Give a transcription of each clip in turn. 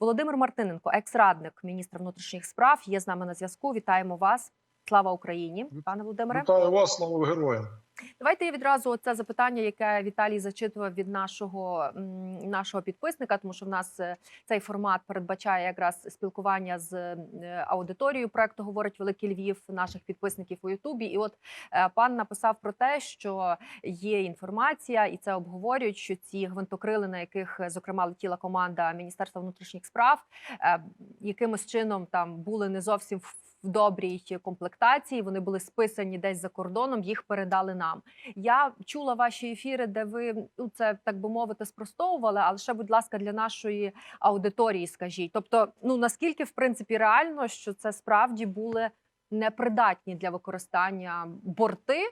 Володимир Мартиненко, екс-радник міністра внутрішніх справ, є з нами на зв'язку. Вітаємо вас. Слава Україні, пане Володимире. Вітаю вас, слава героям. Давайте я відразу це запитання, яке Віталій зачитував від нашого нашого підписника, тому що в нас е, цей формат передбачає якраз спілкування з аудиторією проекту говорить Великий Львів наших підписників у Ютубі. І от е, пан написав про те, що є інформація, і це обговорюють, що ці гвинтокрили, на яких е, зокрема летіла команда Міністерства внутрішніх справ, якимось чином там були не зовсім в добрій комплектації. Вони були списані десь за кордоном. Їх передали нам. Я чула ваші ефіри, де ви ну, це так би мовити спростовували. Але ще, будь ласка, для нашої аудиторії скажіть. Тобто, ну наскільки в принципі реально, що це справді були непридатні для використання борти,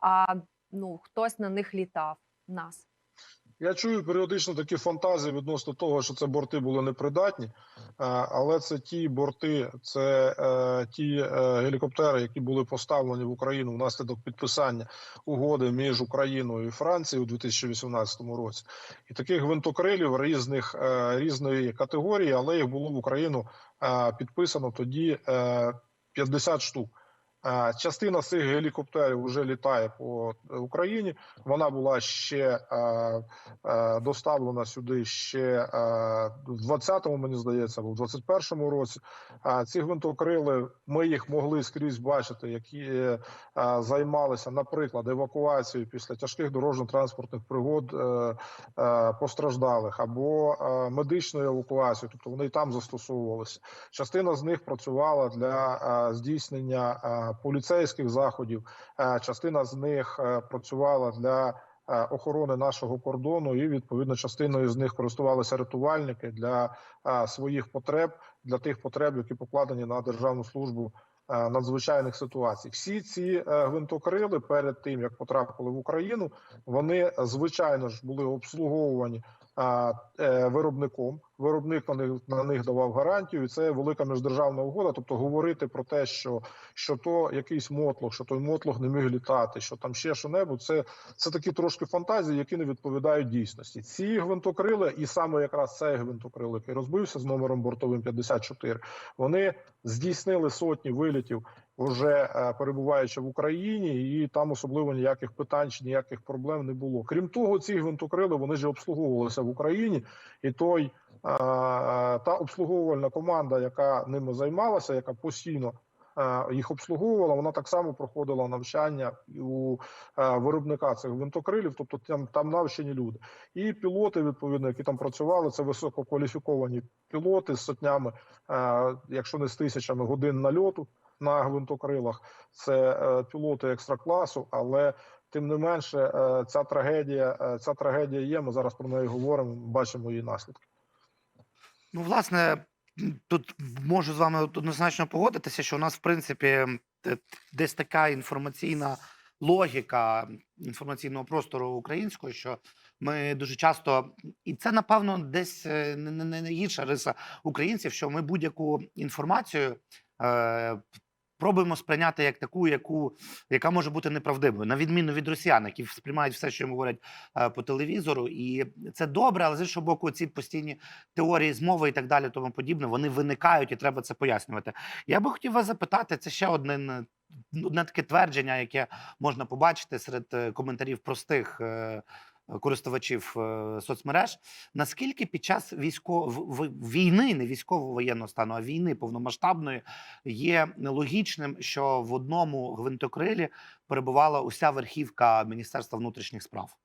а ну хтось на них літав нас. Я чую періодично такі фантазії відносно того, що це борти були непридатні, е, але це ті борти, це е, ті е, гелікоптери, які були поставлені в Україну внаслідок підписання угоди між Україною і Францією у 2018 році. І таких гвинтокрилів різних е, різної категорії, але їх було в Україну е, підписано тоді е, 50 штук. Частина цих гелікоптерів вже літає по Україні. Вона була ще е, е, доставлена сюди ще е, в 20-му, мені здається, або в 21-му році. Ці гвинтокрили ми їх могли скрізь бачити, які займалися, наприклад, евакуацією після тяжких дорожньо-транспортних пригод постраждалих або медичною евакуацією, тобто вони і там застосовувалися. Частина з них працювала для здійснення поліцейських заходів. Е, Частина з них е, працювала для е, охорони нашого кордону, і відповідно частиною з них користувалися рятувальники для своїх потреб, для тих потреб, які покладені на державну службу надзвичайних ситуацій. Всі ці гвинтокрили перед тим як потрапили в Україну, вони звичайно ж були обслуговувані виробником. Виробник на них на них давав гарантію. і Це велика міждержавна угода. Тобто говорити про те, що що то якийсь мотлох, що той мотлох не міг літати, що там ще що небудь. Це це такі трошки фантазії, які не відповідають дійсності. Ці гвинтокрили, і саме якраз цей гвинтокрил, який розбився з номером бортовим 54, вони здійснили сотні вилітів. Вже е, перебуваючи в Україні, і там особливо ніяких питань чи ніяких проблем не було. Крім того, ці гвинтокрили вони ж обслуговувалися в Україні, і той е, та обслуговувальна команда, яка ними займалася, яка постійно е, їх обслуговувала, вона так само проходила навчання у е, виробника цих гвинтокрилів, тобто там там навчені люди. І пілоти, відповідно, які там працювали, це висококваліфіковані пілоти з сотнями, е, якщо не з тисячами годин нальоту на гвинтокрилах. Це е, пілоти екстракласу, але тим не менше, е, ця трагедія, е, ця трагедія є. Ми зараз про неї говоримо. Бачимо її наслідки. Ну, власне, тут можу з вами однозначно погодитися, що у нас, в принципі, десь така інформаційна логіка інформаційного простору українського, що ми дуже часто, і це напевно десь е, не, гірша риса українців, що ми будь-яку інформацію. Е, Пробуємо сприйняти як таку, яку яка може бути неправдивою, на відміну від росіян, які сприймають все, що їм говорять е, по телевізору, і це добре, але з іншого боку, ці постійні теорії змови і так далі, тому подібне, вони виникають і треба це пояснювати. Я би хотів вас запитати, це ще одне, одне таке твердження, яке можна побачити серед е, коментарів простих. Користувачів е, соцмереж, наскільки під час військо... в- в- війни, не військового воєнного стану, а війни повномасштабної, є логічним, що в одному гвинтокрилі перебувала уся верхівка Міністерства внутрішніх справ.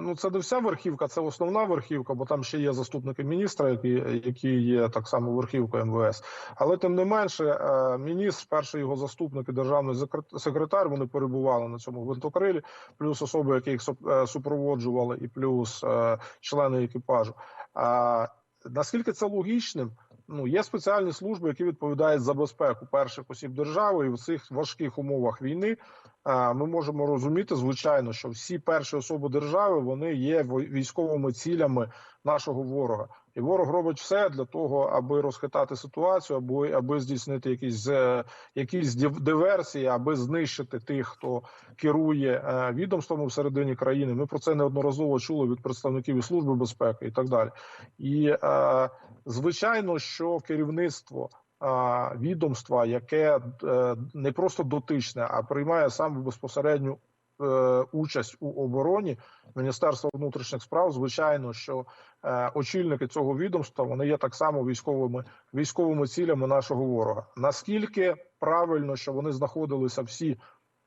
Ну, це не вся верхівка, це основна верхівка, бо там ще є заступники міністра, які, які є так само верхівкою МВС. Але тим не менше, е, міністр, перший його заступник і державний секрет- секретар, вони перебували на цьому гвинтокрилі, плюс особи, які їх е, супроводжували, і плюс е, члени екіпажу. А наскільки це логічним? Ну, є спеціальні служби, які відповідають за безпеку перших осіб держави, і в цих важких умовах війни а, ми можемо розуміти, звичайно, що всі перші особи держави вони є військовими цілями нашого ворога. І ворог робить все для того, аби розхитати ситуацію, аби, аби здійснити якісь, е, якісь див- диверсії, аби знищити тих, хто керує е, відомствами всередині країни. Ми про це неодноразово чули від представників служби безпеки і так далі. І е, звичайно, що керівництво відомства, яке не просто дотичне, а приймає саме безпосередню участь у обороні Міністерства внутрішніх справ, звичайно, що е, очільники цього відомства вони є так само військовими військовими цілями нашого ворога. Наскільки правильно, що вони знаходилися всі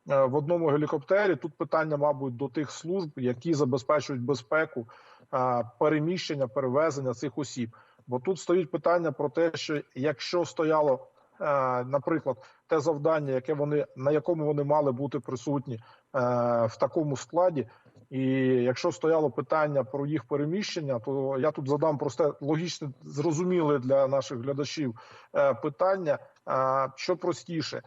е, в одному гелікоптері? Тут питання, мабуть, до тих служб, які забезпечують безпеку е, переміщення, перевезення цих осіб. Бо тут стоїть питання про те, що якщо стояло, е, наприклад, те завдання, яке вони на якому вони мали бути присутні е, в такому складі. І якщо стояло питання про їх переміщення, то я тут задам просте логічне, зрозуміле для наших глядачів е, питання, е, що простіше, е,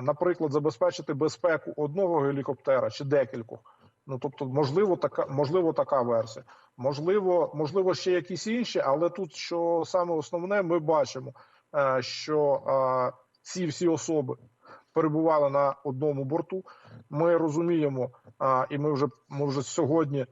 наприклад, забезпечити безпеку одного гелікоптера чи декількох. Ну тобто, можливо, така можливо, така версія. Можливо, можливо, ще якісь інші, але тут що саме основне, ми бачимо, е, що е, ці всі особи перебували на одному борту. Ми розуміємо, а, і ми вже ми вже сьогодні.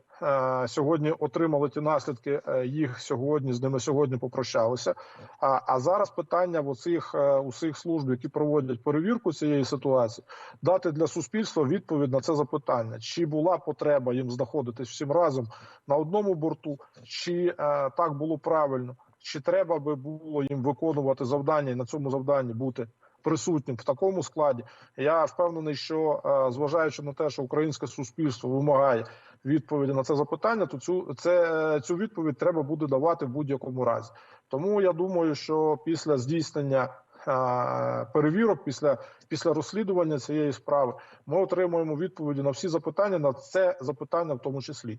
Сьогодні отримали ті наслідки. е, Їх сьогодні з ними сьогодні попрощалися. А, а зараз питання в оцих е, усіх служб, які проводять перевірку цієї ситуації, дати для суспільства відповідь на це запитання: чи була потреба їм знаходитись всім разом на одному борту, чи е, так було правильно, чи треба би було їм виконувати завдання і на цьому завданні бути присутнім в такому складі. Я впевнений, що е, зважаючи на те, що українське суспільство вимагає відповіді на це запитання, то цю це е, цю відповідь треба буде давати в будь-якому разі. Тому я думаю, що після здійснення е, перевірок, після після розслідування цієї справи, ми отримуємо відповіді на всі запитання, на це запитання в тому числі.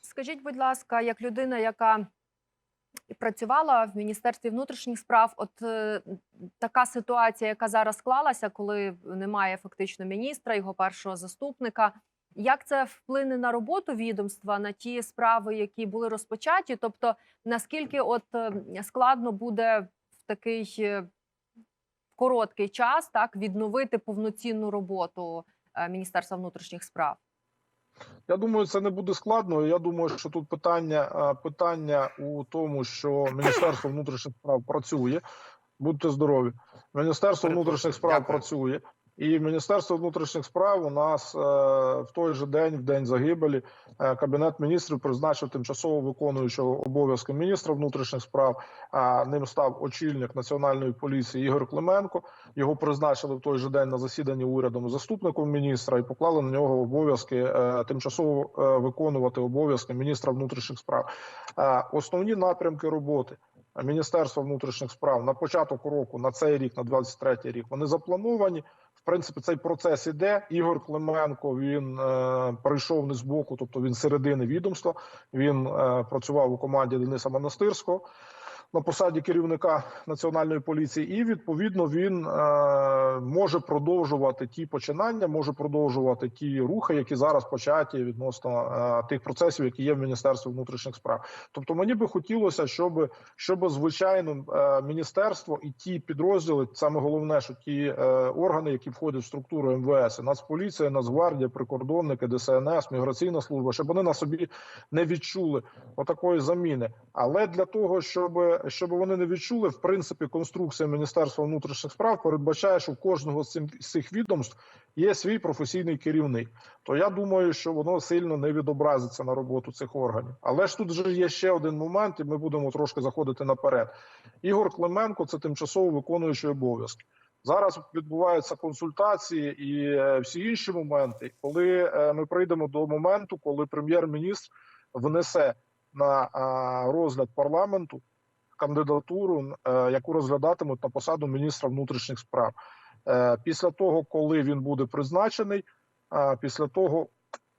Скажіть, будь ласка, як людина, яка працювала в міністерстві внутрішніх справ, от е, така ситуація, яка зараз склалася, коли немає фактично міністра, його першого заступника. Як це вплине на роботу відомства на ті справи, які були розпочаті? Тобто, наскільки от е, складно буде в такий е, короткий час так відновити повноцінну роботу е, Міністерства внутрішніх справ? Я думаю, це не буде складно. Я думаю, що тут питання питання у тому, що Міністерство внутрішніх справ працює. Будьте здорові. Міністерство внутрішніх справ Дякую. працює, і Міністерство внутрішніх справ у нас е, в той же день, в день загибелі, е, кабінет міністрів призначив тимчасово виконуючого обов'язки міністра внутрішніх справ. А ним став очільник національної поліції Ігор Клименко. Його призначили в той же день на засіданні урядом заступником міністра і поклали на нього обов'язки е, тимчасово виконувати обов'язки міністра внутрішніх справ. Основні напрямки роботи. Міністерства внутрішніх справ на початок року, на цей рік, на 23-й рік, вони заплановані. Принципі, цей процес іде. Ігор Клименко він е, прийшов не з боку, тобто він середини відомства. Він е, працював у команді Дениса Монастирського на посаді керівника національної поліції, і відповідно він е, може продовжувати ті починання, може продовжувати ті рухи, які зараз початі відносно е, тих процесів, які є в міністерстві внутрішніх справ. Тобто, мені би хотілося, щоб щоб звичайно е, міністерство і ті підрозділи, саме головне, що ті е, органи, які входять в структуру МВС, Нацполіція, Нацгвардія, прикордонники, ДСНС, міграційна служба, щоб вони на собі не відчули отакої заміни. Але для того, щоб щоб вони не відчули, в принципі, конструкція Міністерства внутрішніх справ передбачає, що в кожного з цих відомств є свій професійний керівник. То я думаю, що воно сильно не відобразиться на роботу цих органів. Але ж тут вже є ще один момент, і ми будемо трошки заходити наперед. Ігор Клименко це тимчасово виконуючий обов'язки. Зараз відбуваються консультації і е, всі інші моменти, коли е, ми прийдемо до моменту, коли прем'єр-міністр внесе на розгляд парламенту кандидатуру, е, яку розглядатимуть на посаду міністра внутрішніх справ. Е, Після того, коли він буде призначений, після того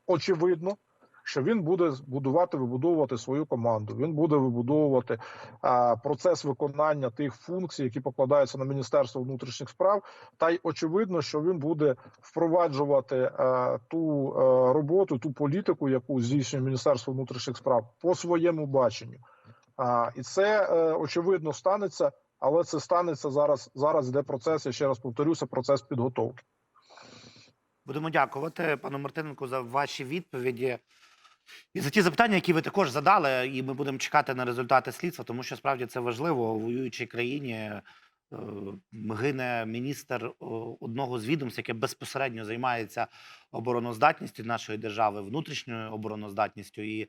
очевидно, що він буде будувати, вибудовувати свою команду. Він буде вибудовувати а, процес виконання тих функцій, які покладаються на міністерство внутрішніх справ. Та й очевидно, що він буде впроваджувати е, ту е, роботу, ту політику, яку здійснює Міністерство внутрішніх справ по своєму баченню. А, і це е, очевидно станеться, але це станеться зараз. Зараз йде процес. Я ще раз повторюся, процес підготовки. Будемо дякувати пану Мартиненку за ваші відповіді і за ті запитання, які ви також задали. І ми будемо чекати на результати слідства, тому що справді це важливо у воюючій країні. е, Гине міністр одного з відомств, яке безпосередньо займається обороноздатністю нашої держави, внутрішньою обороноздатністю. І е,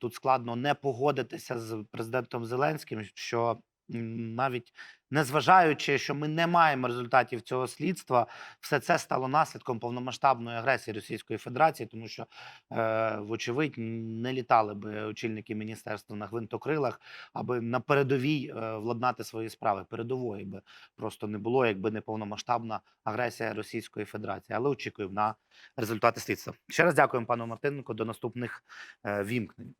тут складно не погодитися з президентом Зеленським, що навіть незважаючи, що ми не маємо результатів цього слідства, все це стало наслідком повномасштабної агресії Російської Федерації, тому що, е, вочевидь, не літали би очільники міністерства на гвинтокрилах, аби на передовій е, владнати свої справи. Передової би просто не було, якби не повномасштабна агресія Російської Федерації. Але очікуємо на результати слідства. Ще раз дякуємо пану Мартиненку. До наступних е, вімкнень.